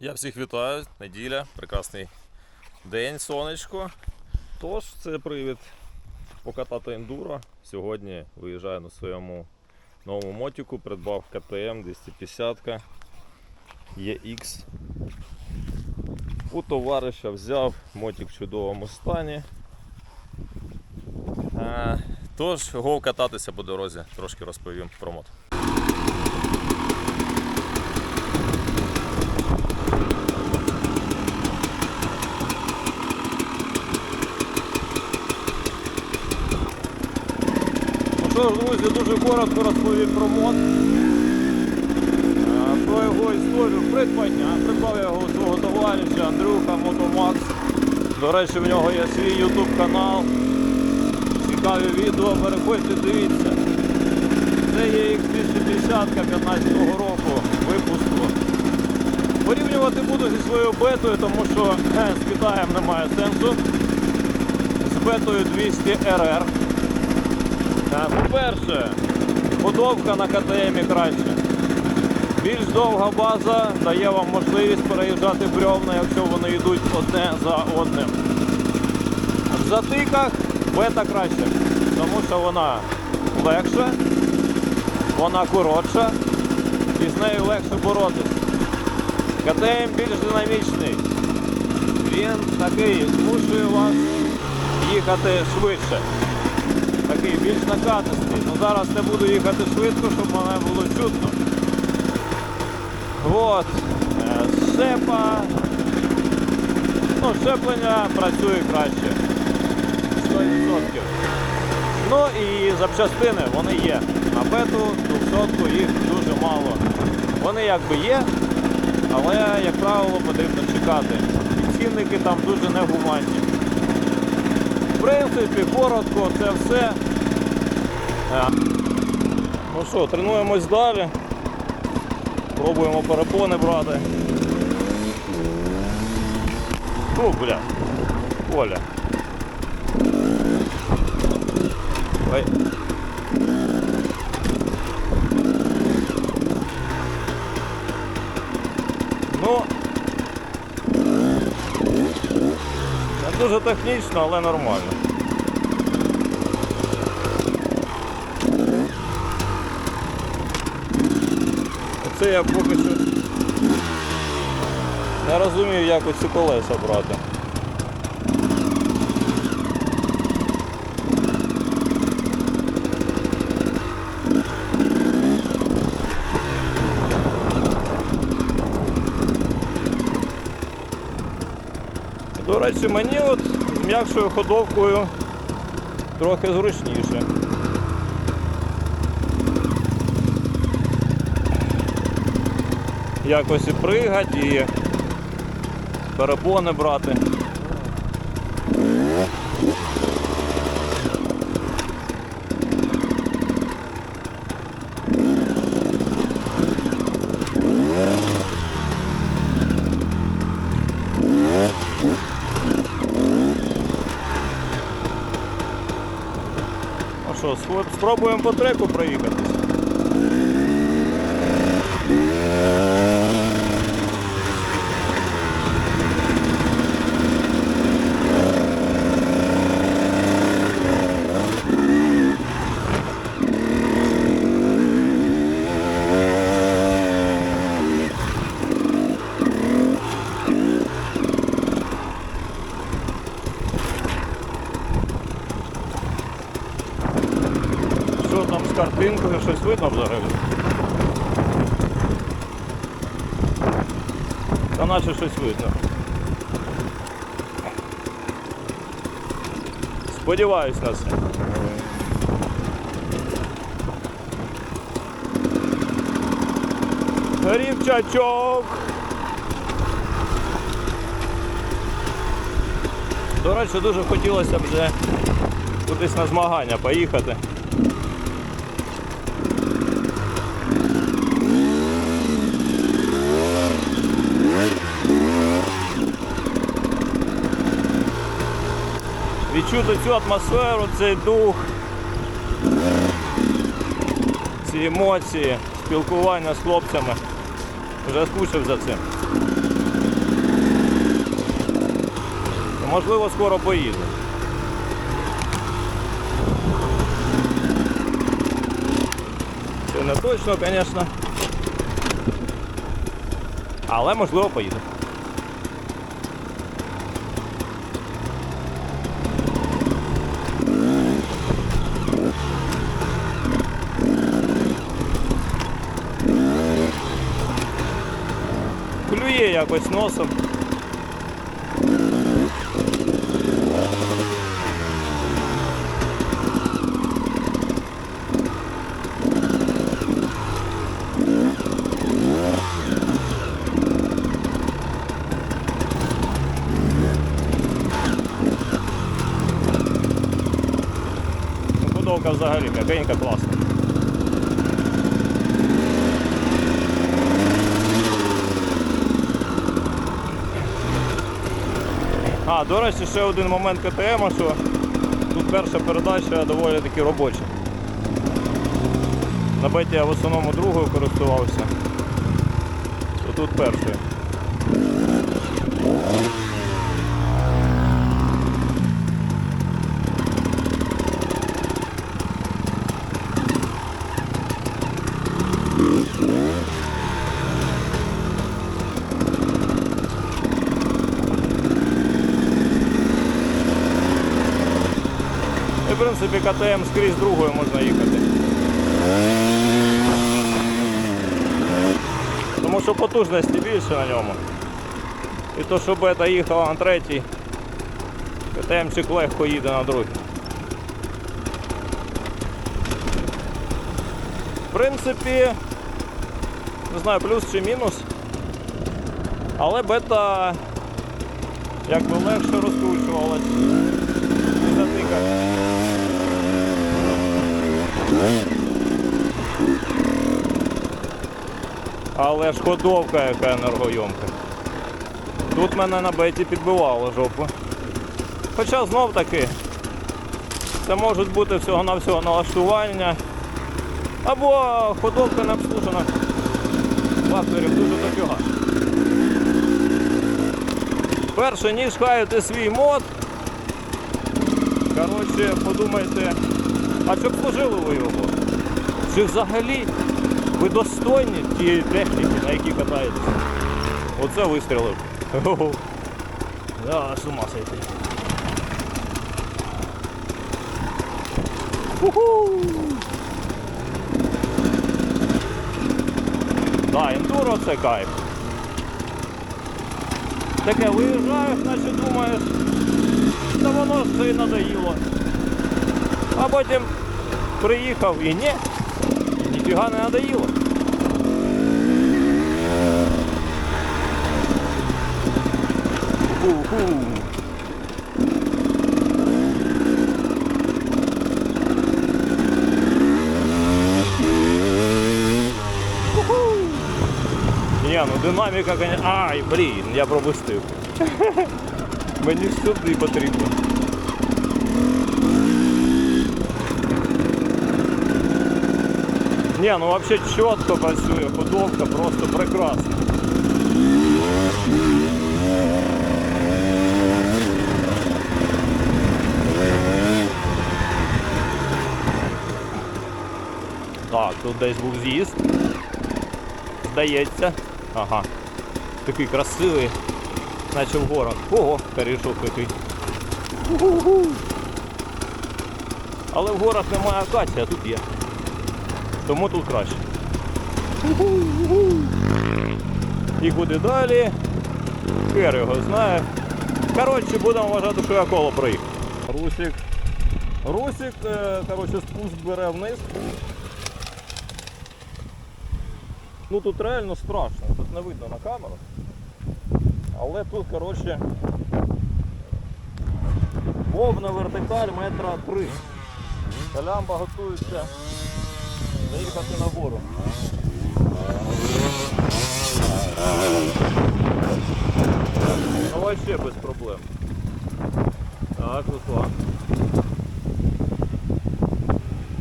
Я всіх вітаю. Неділя, прекрасний день, сонечко. Тож, це привід покатати ендуро. Сьогодні виїжджаю на своєму новому мотику, придбав КТМ 250 EX. У товариша взяв мотик в чудовому стані. Е, Тож, гов кататися по дорозі, трошки розповім про мото. Друзі, дуже коротко розповім про мод. Е, Про його історію придбання. Придбав я його у свого товариша Андрюха Мотомакс. До речі, в нього є свій YouTube канал. Цікаві відео, переходьте, дивіться. Це є X250 15 року випуску. Порівнювати буду зі своєю бетою, тому що е, з Китаєм немає сенсу. З бетою 200 RR. По-перше, ходовка на КТМі краще. Більш довга база дає вам можливість переїжджати бревна, якщо вони йдуть одне за одним. В затиках бета краще, тому що вона легша, вона коротша і з нею легше боротися. КТМ більш динамічний. Він такий змушує вас їхати швидше такий більш накатистий. Ну зараз не буду їхати швидко, щоб мене було чутно. От. е, Шепа. Ну, щеплення працює краще. 100%. Ну і запчастини вони є. На бету 200 їх дуже мало. Вони якби є, але, як правило, потрібно чекати. І цінники там дуже негуманні. В принципі, коротко, це все. Е, Ну що, тренуємось далі. Пробуємо перепони брати. Ну, бля. Оля. Ой. Ну, не дуже технічно, але нормально. Оце я поки що не розумію, як оці колеса брати. Речі, мені от з м'якшою ходовкою трохи зручніше. Якось і пригать, і перепони брати. Що, спробуємо по треку проїхатись. Що там з картинкою, щось видно взагалі? Та наче щось видно. Сподіваюсь на це. Рівчачок. До речі, дуже хотілося б вже кудись на змагання поїхати. відчути цю атмосферу, цей дух, ці емоції, спілкування з хлопцями. Вже скучив за цим. Можливо, скоро поїду. Це не точно, звісно. Але можливо поїду. Якось носом. Ну, Будовка взагалі м'якенька А, до речі, ще один момент КТМ, що тут перша передача доволі таки робоча. На беті я в основному другою користувався. То тут першою. І, в принципі, КТМ скрізь другою можна їхати. Тому що потужності більше на ньому. І то, що бета їхала на третій, КТМчик легко їде на другий. В принципі, не знаю, плюс чи мінус. Але бета якби легше розкручувалась. Не затикає. Але ж ходовка яка енергойомка. Тут мене на беті підбивало жопу. Хоча знов таки це можуть бути всього-навсього налаштування. Або ходовка не обслужена. Факторів дуже дофіга. Перше, ніж хаяти свій мод. Коротше, подумайте, а чи обслужили ви його? Чи взагалі ви достойні тієї техніки, на якій катаєтеся? Оце вистрілив. Да, з ума сойти. Да, ендуро це кайф. Таке виїжджаєш, наче думаєш, та воно це і надоїло. А потім приїхав і ні, ніфіга не надоїло. Ху-ху. Ні, ну динаміка, конечно. Ай, блін, я пропустив. Мені сюди потрібно. Ні, ну вообще чітко працює, ходовка просто прекрасна. Так, тут десь був з'їзд. Здається. Ага. Такий красивий. Наче в горах. Ого, який. Уху-ху. Але в горах немає акації, а тут є. Тому тут краще. І куди далі? Хер його знає. Коротше, будемо вважати, що я коло проїхав. Русик. Русик, е, коротше, спуск бере вниз. Ну тут реально страшно, тут не видно на камеру. Але тут, коротше, повна вертикаль метра три. Колямба готується заїхати на гору. Ну вообще без проблем. Так, Руслан.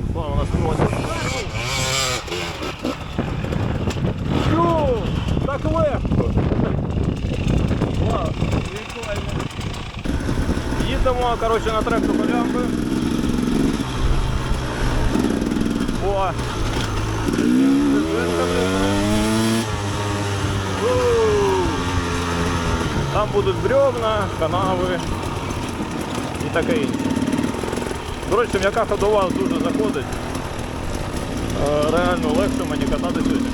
Руслан у нас просить. Чу! Так легко! Клас, прикольно. Їдемо, коротше, на трек Тополянки. О! У. Там будуть бревна, канави і таке інше. До речі, м'яка ходова дуже заходить. Е, Реально легше мені катати сьогодні.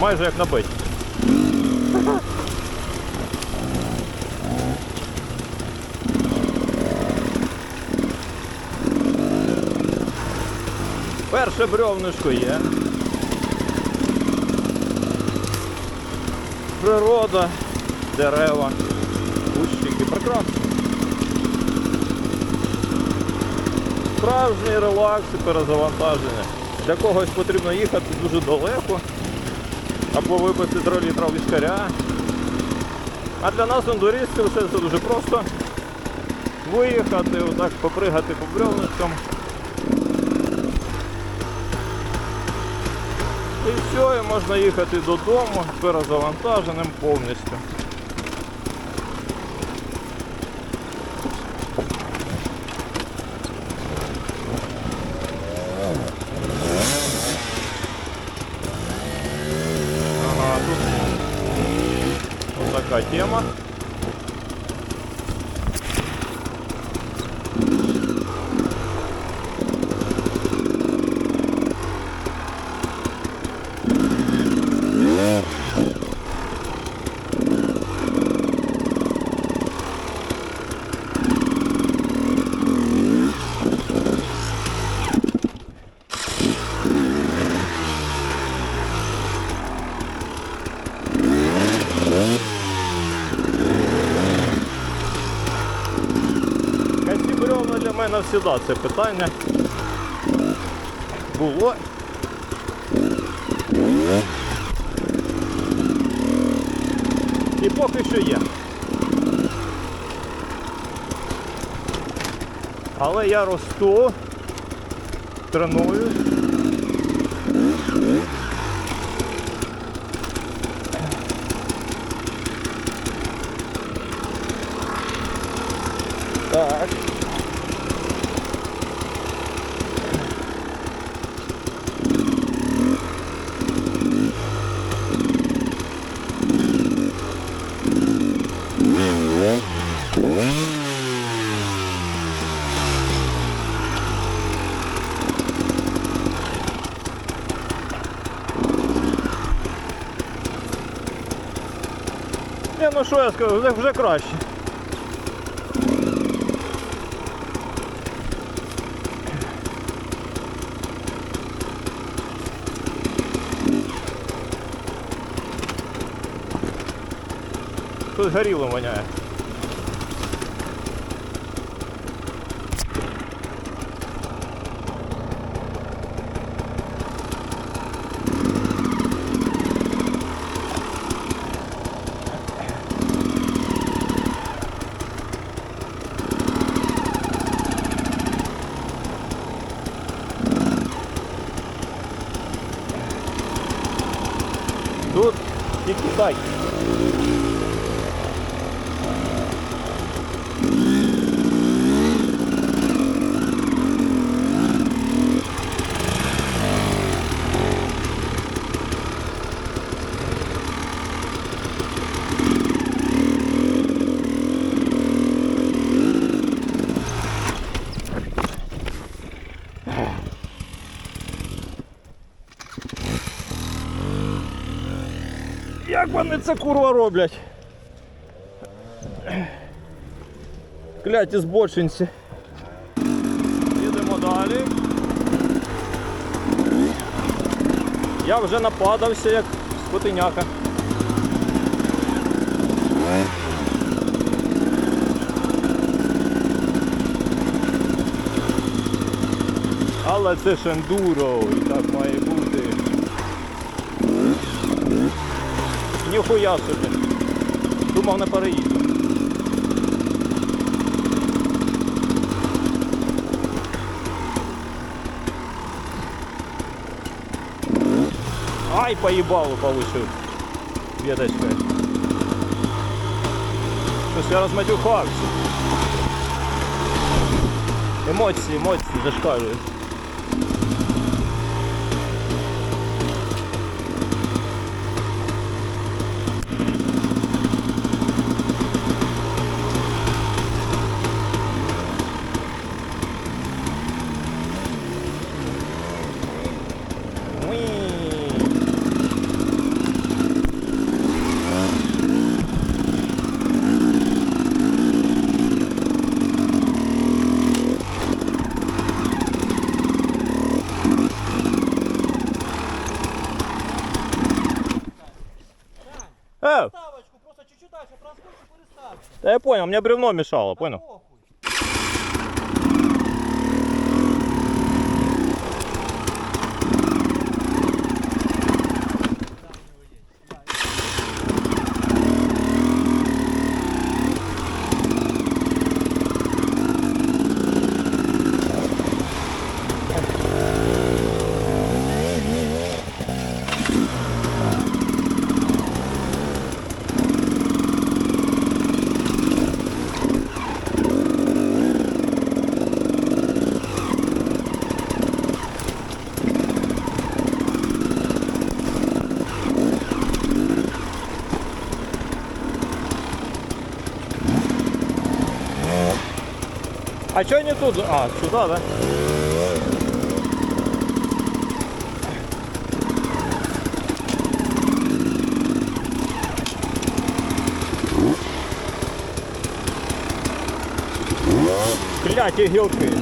Майже як на печі. Перше бревнишко є. Природа, дерева, кущики. Прекрасно. Справжній релакс і перезавантаження. Для когось потрібно їхати дуже далеко або випити 3 літра віскаря. А для нас, ендуристів, все це дуже просто. Виїхати, отак попригати по бревничкам. І все, і можна їхати додому перезавантаженим повністю. Ага, тут вот такая тема. Мене завжди це питання. Було. І поки що є. Але я росту, треную. Так. Не, ну що я скажу, вже, краще. Тут горіло воняє. Тут тільки так. Як вони це курва роблять? Кляті збочинці. Їдемо далі. Я вже нападався як скотиняка. Але це ж і так має бути. Ніхуя собі. Думав не переїду. Ай, поїбало получив. Веточкою. Щось я розматюхався. Емоції, емоції зашкалюють. Я понял, мне бревно мешало, понял? А что не тут? А, сюда, да? Кляті гілки.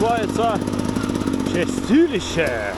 Називається Чистилище.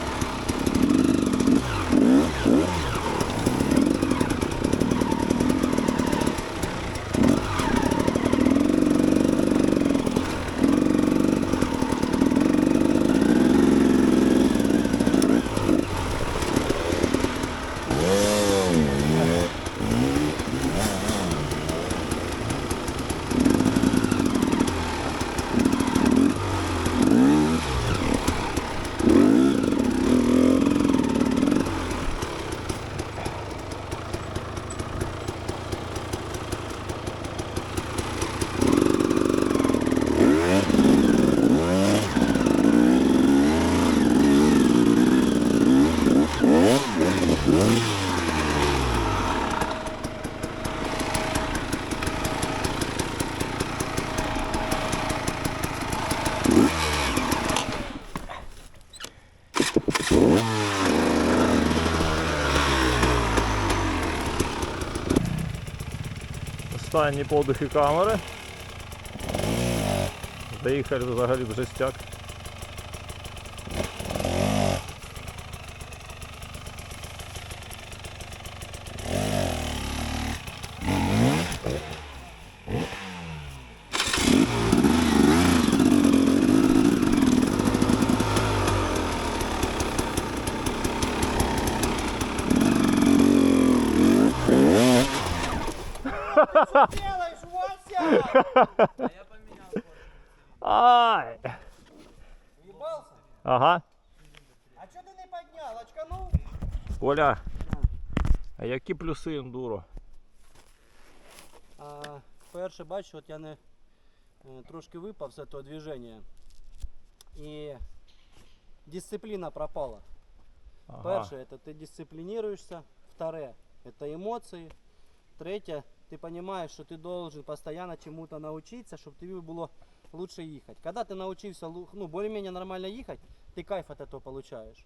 Останні подихи камери. Доїхали взагалі в жестяк. А что ты не поднял? Очканул? Оля. А які плюси ендуро? А, перше, бачиш, от я не е, трошки випав з цього движення. І дисципліна пропала. Ага. Перше, це ти дисциплініруєшся. Вторе, це емоції. Третє, ти розумієш, що ти должен постійно чому-то навчитися, щоб тобі було лучше їхати. Коли ти навчився лу- ну, більш-менш нормально їхати, ти кайф від цього получаєш.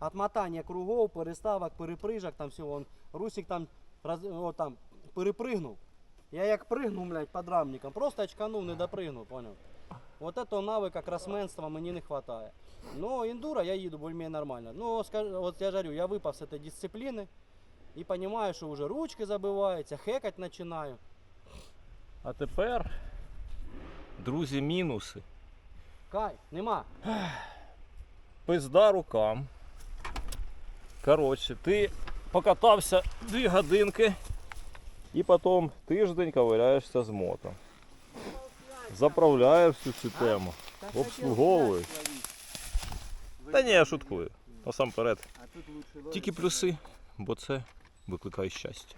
Отмотання кругов, переставок, перепрыжок, там всього. Он, Русик там, роз, о, там перепригнув. Я як пригнув, блядь, под рамником, просто очканув, не допригнув, понял? Вот этого навыка кросменства мені не хватає. Ну, ендуро я їду більш-менш нормально. Ну, скажу, от я жарю, я випав з цієї дисципліни і розумію, що вже ручки забиваються, хекать починаю. А тепер, друзі, мінуси. Кай, нема. Пизда рукам. Коротше, ти покатався дві годинки і потім тиждень ковиряєшся з мотом. Заправляєш всю цю тему. Обслуговуєш. Та ні, я шуткую. Насамперед. Тільки плюси, бо це викликає щастя.